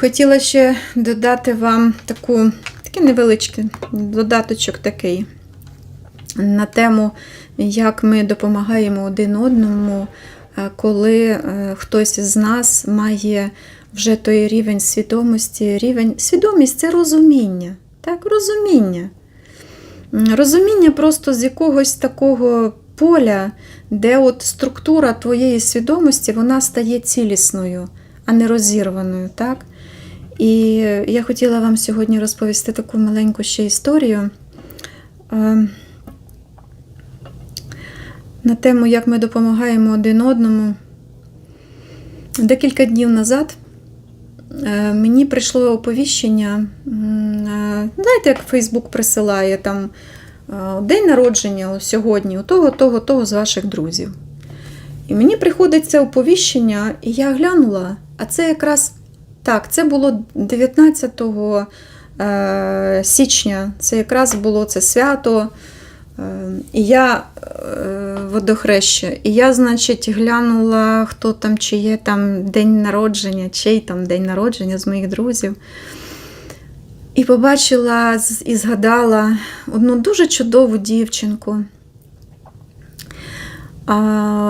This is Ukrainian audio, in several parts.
Хотіла ще додати вам таку, такий невеличкий додаточок такий на тему, як ми допомагаємо один одному, е, коли е, хтось з нас має вже той рівень свідомості. Рівень свідомість це розуміння. Так, розуміння. Розуміння просто з якогось такого поля, де от структура твоєї свідомості вона стає цілісною, а не розірваною. Так? І я хотіла вам сьогодні розповісти таку маленьку ще історію е, на тему, як ми допомагаємо один одному. Декілька днів назад е, мені прийшло оповіщення. е, Знаєте, як Фейсбук присилає там день народження сьогодні, у того, того, того з ваших друзів. І мені приходить це оповіщення, і я глянула, а це якраз так, це було 19 е, січня, це якраз було це свято. Е, І я е, водохреща. І я, значить, глянула, хто там, чи є там день народження, чий там день народження з моїх друзів. І побачила і згадала одну дуже чудову дівчинку.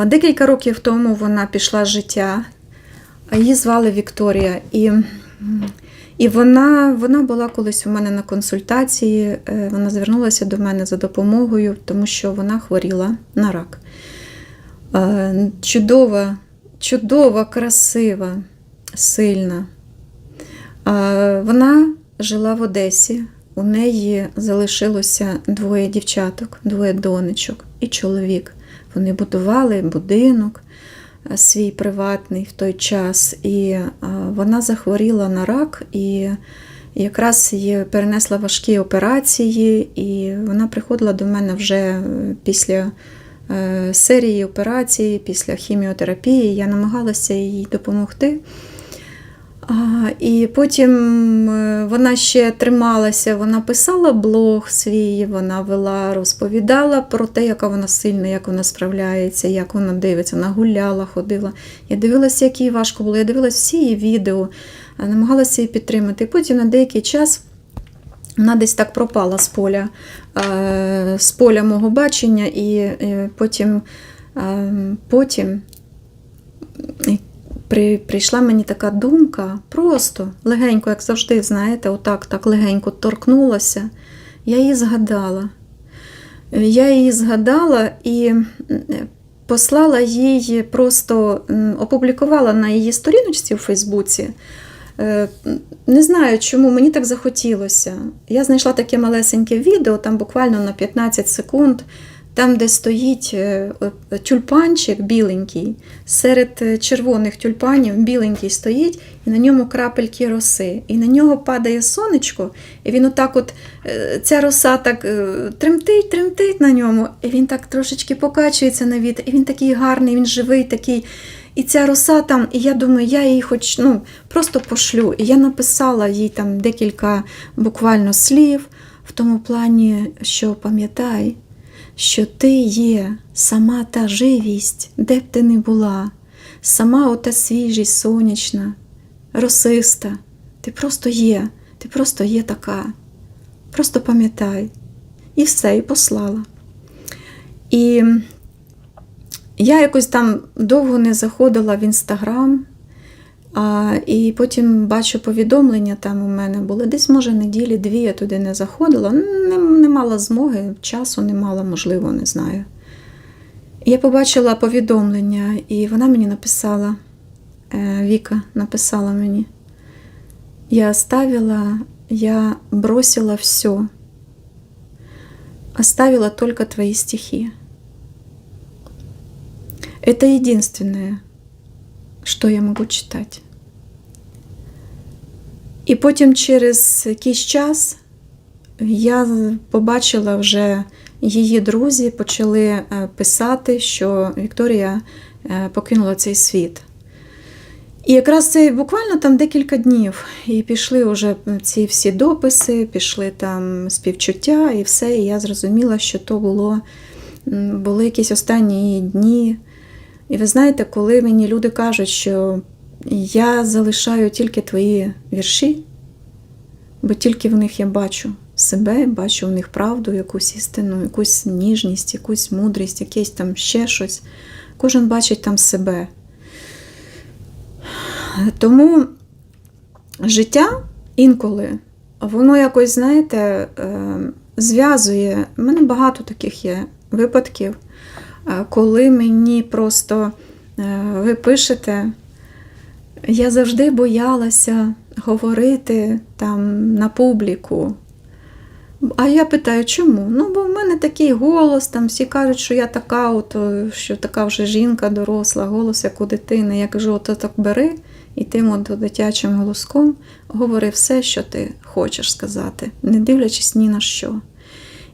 Декілька років тому вона пішла з життя. Її звали Вікторія. І, і вона, вона була колись у мене на консультації. е, Вона звернулася до мене за допомогою, тому що вона хворіла на рак. Е, Чудова, чудова, красива, сильна. Е, Вона жила в Одесі. У неї залишилося двоє дівчаток, двоє донечок і чоловік. Вони будували будинок свій приватний в той час, і е, вона захворіла на рак і якраз її перенесла важкі операції, і вона приходила до мене вже е, після е, серії операцій, після хіміотерапії. Я намагалася їй допомогти. І потім е, вона ще трималася, вона писала блог свій, вона вела, розповідала про те, яка вона сильна, як вона справляється, як вона дивиться. Вона гуляла, ходила. Я дивилася, як їй важко було. Я дивилася всі її відео, намагалася її підтримати. Потім на деякий час вона десь так пропала з поля, е, з поля мого бачення, і е, потім, е, потім при, прийшла мені така думка, просто легенько, як завжди, знаєте, отак так легенько торкнулася. Я її згадала. Я її згадала і послала їй, просто опублікувала на її сторіночці у Фейсбуці. Е, Не знаю, чому мені так захотілося. Я знайшла таке малесеньке відео, там буквально на 15 секунд, там, де стоїть е, тюльпанчик біленький, серед е, червоних тюльпанів біленький стоїть, і на ньому крапельки роси. І на нього падає сонечко, і він отак от, е, ця роса так тремтить, тремтить на ньому, і він так трошечки покачується на вітер, і він такий гарний, він живий, такий. І ця роса там, і я думаю, я її хоч ну, просто пошлю. І я написала їй там декілька буквально слів в тому плані, що пам'ятай, що ти є сама та живість, де б ти не була, сама ота свіжість сонячна, росиста. Ти просто є, ти просто є така. Просто пам'ятай. І все, і послала. І я якось там довго не заходила в інстаграм, а, і потім бачу повідомлення там у мене були. Десь, може, неділі дві я туди не заходила. Не, не мала змоги, часу не мала, можливо, не знаю. Я побачила повідомлення, і вона мені написала, е, Віка написала мені. Я оставила, я бросила все. Оставила только твои стихи. Это единственное, що я можу читати. І потім через якийсь час я побачила вже її друзі почали е, писати, що Вікторія е, покинула цей світ. І якраз це буквально там декілька днів. І пішли вже ці всі дописи, пішли там співчуття і все. І я зрозуміла, що то було, були якісь останні дні. І ви знаєте, коли мені люди кажуть, що я залишаю тільки твої вірші, бо тільки в них я бачу себе, бачу в них правду, якусь істину, якусь ніжність, якусь мудрість, якесь там ще щось. Кожен бачить там себе. Тому життя інколи, воно якось, знаєте, е, зв'язує. У мене багато таких є випадків, е, коли мені просто е, ви пишете, я завжди боялася говорити там на публіку. А я питаю, чому? Ну, бо в мене такий голос, там всі кажуть, що я така, от, що така вже жінка доросла, голос як у дитини. Я кажу, от так бери і тим от дитячим голоском говори все, що ти хочеш сказати, не дивлячись ні на що.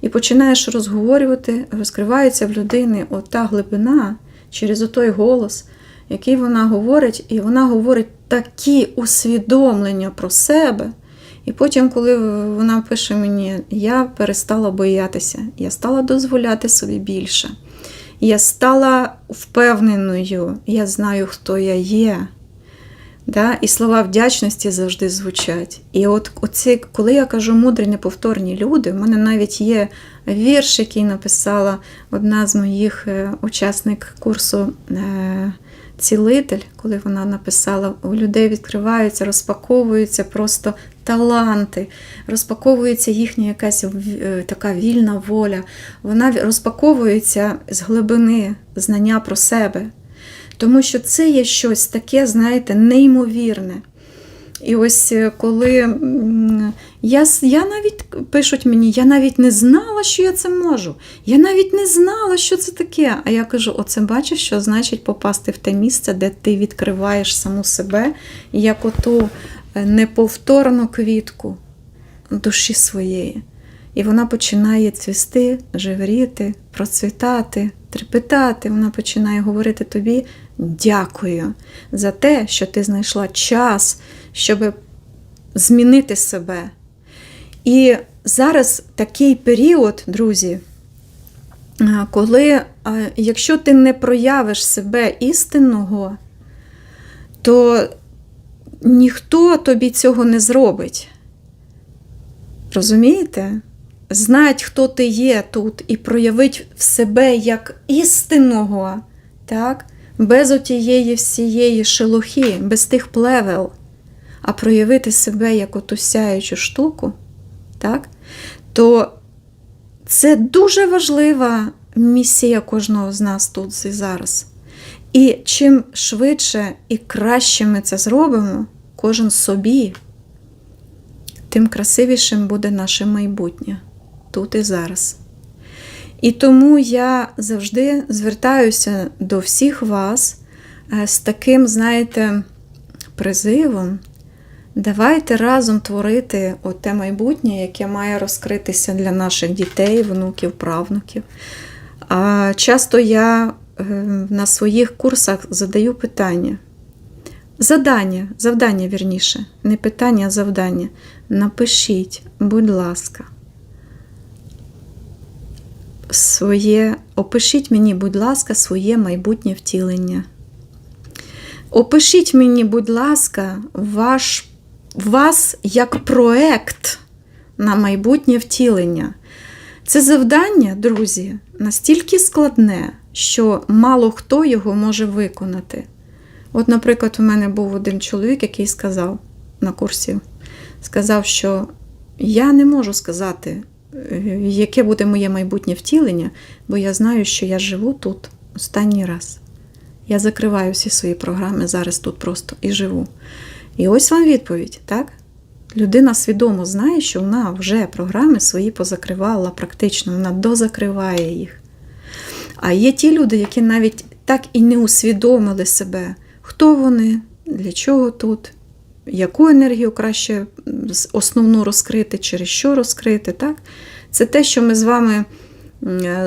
І починаєш розговорювати, розкривається в людини ота глибина через отой голос, який вона говорить, і вона говорить такі усвідомлення про себе. І потім, коли вона пише мені, я перестала боятися, я стала дозволяти собі більше. Я стала впевненою, я знаю, хто я є. Да? І слова вдячності завжди звучать. І от оці, коли я кажу мудрі неповторні люди, в мене навіть є вірш, який написала одна з моїх е, учасник курсу е, Цілитель, коли вона написала, у людей відкриваються, розпаковуються просто таланти, розпаковується їхня якась е, така вільна воля. Вона розпаковується з глибини знання про себе. Тому що це є щось таке, знаєте, неймовірне. І ось е, коли я, я навіть пишуть мені, я навіть не знала, що я це можу. Я навіть не знала, що це таке. А я кажу: оце бачиш, що значить попасти в те місце, де ти відкриваєш саму себе, як оту е, неповторну квітку душі своєї. І вона починає цвісти, живріти, процвітати, трепетати. Вона починає говорити тобі дякую за те, що ти знайшла час, щоб змінити себе. І зараз такий період, друзі, коли, якщо ти не проявиш себе істинного, то ніхто тобі цього не зробить. Розумієте? Знать, хто ти є тут, і проявить в себе як істинного, так? без отієї всієї шелухи, без тих плевел, а проявити себе як оту сяючу штуку, так? то це дуже важлива місія кожного з нас тут і зараз. І чим швидше і краще ми це зробимо, кожен собі, тим красивішим буде наше майбутнє тут і зараз. І тому я завжди звертаюся до всіх вас е, з таким, знаєте, призивом. Давайте разом творити оте майбутнє, яке має розкритися для наших дітей, внуків, правнуків. А часто я е, на своїх курсах задаю питання. Задання, завдання вірніше, не питання, а завдання. Напишіть, будь ласка, своє, опишіть мені, будь ласка, своє майбутнє втілення. Опишіть мені, будь ласка, ваш, вас як проект на майбутнє втілення. Це завдання, друзі, настільки складне, що мало хто його може виконати. От, наприклад, у мене був один чоловік, який сказав на курсі, сказав, що я не можу сказати, е, яке буде моє майбутнє втілення, бо я знаю, що я живу тут останній раз. Я закриваю всі свої програми зараз тут просто і живу. І ось вам відповідь, так? Людина свідомо знає, що вона вже програми свої позакривала практично, вона дозакриває їх. А є ті люди, які навіть так і не усвідомили себе, хто вони, для чого тут, яку енергію краще основну розкрити, через що розкрити. Так? Це те, що ми з вами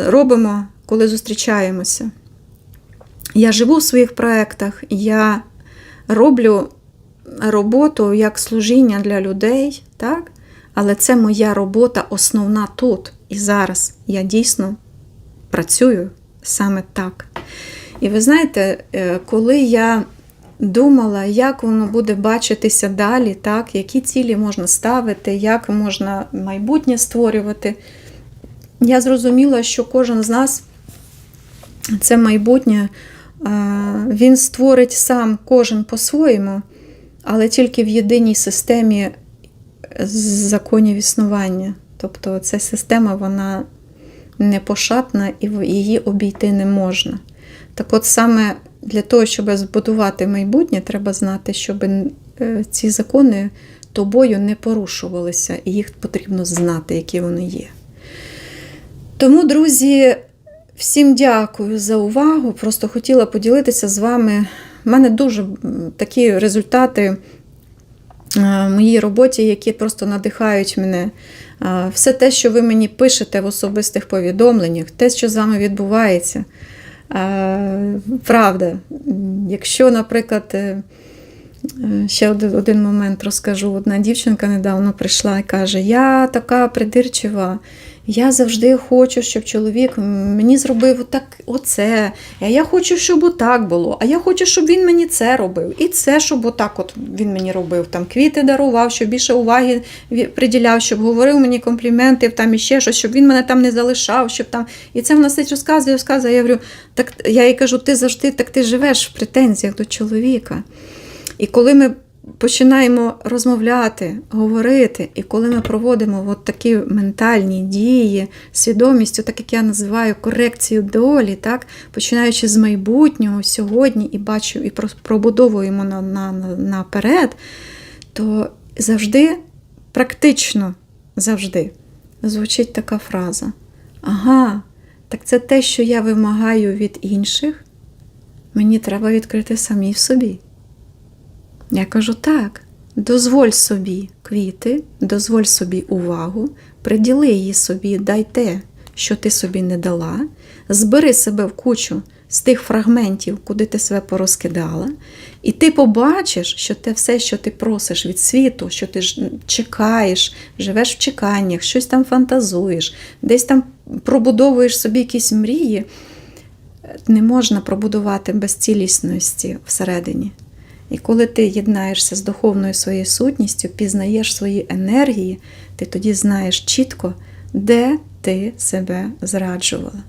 робимо, коли зустрічаємося. Я живу в своїх проєктах, я роблю роботу як служіння для людей, так? але це моя робота основна тут і зараз. Я дійсно працюю саме так. І ви знаєте, е, коли я думала, як воно буде бачитися далі, так, які цілі можна ставити, як можна майбутнє створювати. Я зрозуміла, що кожен з нас це майбутнє, е, він створить сам кожен по-своєму, але тільки в єдиній системі законів існування. Тобто ця система вона непошатна і її обійти не можна. Так от саме для того, щоб збудувати майбутнє, треба знати, щоб е, ці закони тобою не порушувалися, і їх потрібно знати, які вони є. Тому, друзі, всім дякую за увагу. Просто хотіла поділитися з вами. У мене дуже такі результати е, в моїй роботі, які просто надихають мене. Е, Все те, що ви мені пишете в особистих повідомленнях, те, що з вами відбувається. Е, Правда, якщо, наприклад, ще один момент розкажу. Одна дівчинка недавно прийшла і каже: Я така придирчива, я завжди хочу, щоб чоловік мені зробив отак, оце. А я хочу, щоб отак було. А я хочу, щоб він мені це робив. І це, щоб отак от він мені робив. Там квіти дарував, щоб більше уваги приділяв, щоб говорив мені компліменти, там іще щось, щоб він мене там не залишав, щоб там. І це вона сидить розказує, розказує. Я говорю, так я їй кажу, ти завжди так ти живеш в претензіях до чоловіка. І коли ми починаємо розмовляти, говорити, і коли ми проводимо от такі ментальні дії, свідомістю, так як я називаю корекцію долі, так, починаючи з майбутнього сьогодні і бачу, і пробудовуємо на, на, на, наперед, то завжди, практично завжди, звучить така фраза. Ага, так це те, що я вимагаю від інших, мені треба відкрити самі в собі. Я кажу так, дозволь собі квіти, дозволь собі увагу, приділи її собі, дай те, що ти собі не дала, збери себе в кучу з тих фрагментів, куди ти себе порозкидала, і ти побачиш, що те все, що ти просиш від світу, що ти чекаєш, живеш в чеканнях, щось там фантазуєш, десь там пробудовуєш собі якісь мрії, не можна пробудувати без цілісності всередині. І коли ти єднаєшся з духовною своєю сутністю, пізнаєш свої енергії, ти тоді знаєш чітко, де ти себе зраджувала.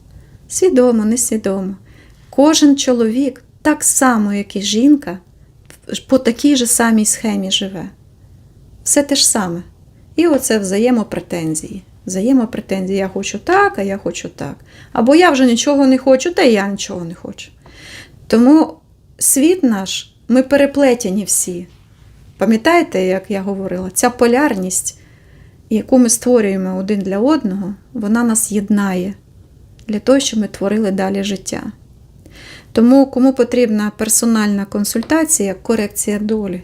Свідомо, несвідомо. Кожен чоловік, так само, як і жінка, по такій же самій схемі живе. Все те ж саме. І оце взаємопретензії. Взаємопретензії. Я хочу так, а я хочу так. Або я вже нічого не хочу, та я нічого не хочу. Тому світ наш, ми переплетені всі. Пам'ятаєте, як я говорила, ця полярність, яку ми створюємо один для одного, вона нас єднає для того, щоб ми творили далі життя. Тому, кому потрібна персональна консультація, корекція долі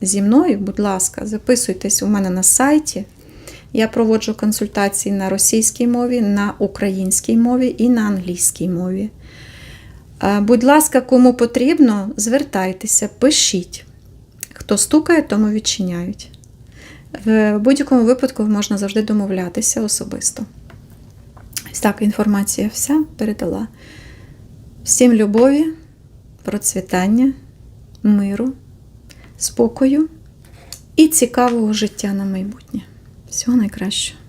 зі мною, будь ласка, записуйтесь у мене на сайті. Я проводжу консультації на російській мові, на українській мові і на англійській мові. Е, Будь ласка, кому потрібно, звертайтеся, пишіть. Хто стукає, тому відчиняють. В будь-якому випадку можна завжди домовлятися особисто. Так, інформація вся передала. Всім любові, процвітання, миру, спокою і цікавого життя на майбутнє. Всього найкращого.